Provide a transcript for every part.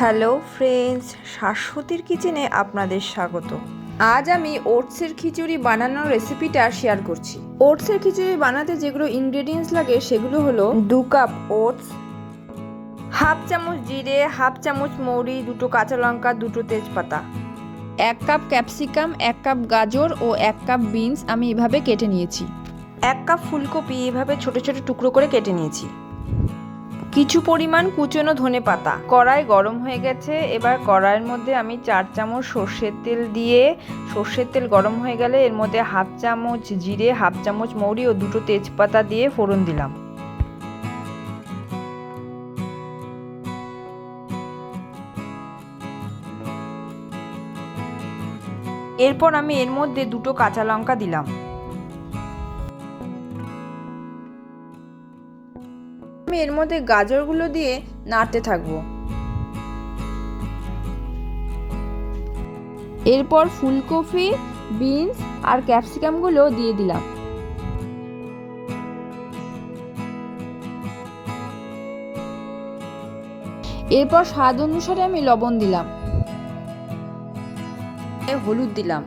Hello friends, শাশ্বতীর কিচেনে আপনাদের স্বাগত। আজ আমি ওটসের খিচুড়ি বানানোর রেসিপিটা শেয়ার করছি। ওটসের খিচুড়ি বানাতে যেগুলো ইনগ্রেডিয়েন্টস লাগে সেগুলো হলো দু কাপ ওটস হাফ চামচ জিরে হাফ চামচ মৌরি, দুটো কাঁচা লঙ্কা, দুটো তেজপাতা, এক কাপ ক্যাপসিকাম এক কাপ গাজর ও এক কাপ বিনস আমি এভাবে কেটে নিয়েছি। এক কাপ ফুলকপি এভাবে ছোট ছোট টুকরো করে কেটে নিয়েছি। কিছু পরিমাণ কুচনো ধনে পাতা। কড়াই গরম হয়ে গেছে, এবার কড়াইয়ের মধ্যে আমি চার চামচ সর্ষের তেল দিয়ে, সর্ষের তেল গরম হয়ে গেলে এর মধ্যে হাফ চামচ জিরে, হাফ চামচ মৌরি ও দুটো তেজপাতা দিয়ে ফোড়ন দিলাম। এরপর আমি এর মধ্যে দুটো কাঁচা লঙ্কা দিলাম। আমি এর মধ্যে গাজরগুলো দিয়ে নাড়তে থাকব। এরপর ফুলকপি, বিনস আর ক্যাপসিকামগুলো দিয়ে দিলাম। এরপর স্বাদ অনুসারে আমি লবণ দিলাম। হলুদ দিলাম।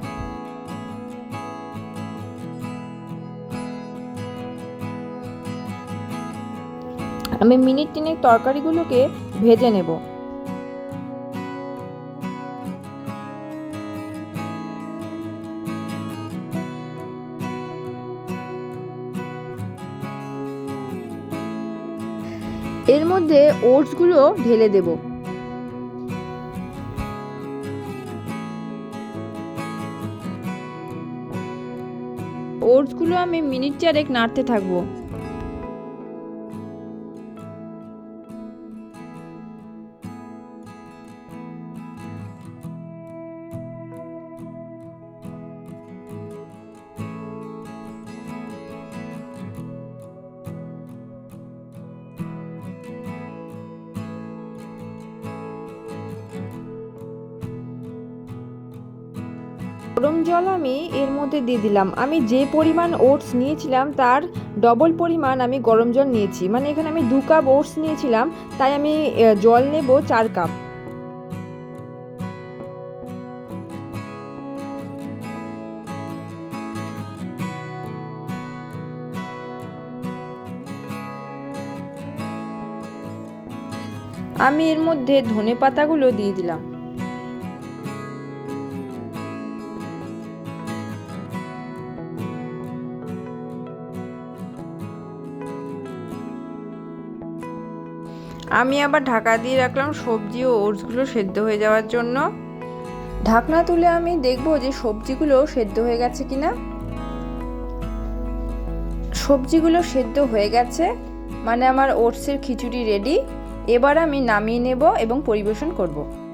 আমি মিনিট তিনেক তরকারিগুলোকে ভেজে নেব। এর মধ্যে ওটসগুলো ঢেলে দেব। ওটসগুলো আমি মিনিট চারেক নাড়তে থাকব। গরম জল আমি এর মধ্যে দিয়ে দিলাম। আমি যে পরিমাণ ওটস নিয়েছিলাম, তার ডবল পরিমাণ আমি গরম জল নিয়েছি। মানে এখানে আমি দু কাপ ওটস নিয়েছিলাম, তাই আমি জল নেব চার কাপ। আমি এর মধ্যে ধনে পাতাগুলো দিয়ে দিলাম। আমি আবার ঢাকা দিয়ে রাখলাম সবজি ও ওটসগুলো সেদ্ধ হয়ে যাওয়ার জন্য। ঢাকনা তুলে আমি দেখব যে সবজিগুলো সেদ্ধ হয়ে গেছে কিনা। সবজিগুলো সেদ্ধ হয়ে গেছে মানে আমার ওটসের খিচুড়ি রেডি এবার আমি নামিয়ে নেব এবং পরিবেশন করব।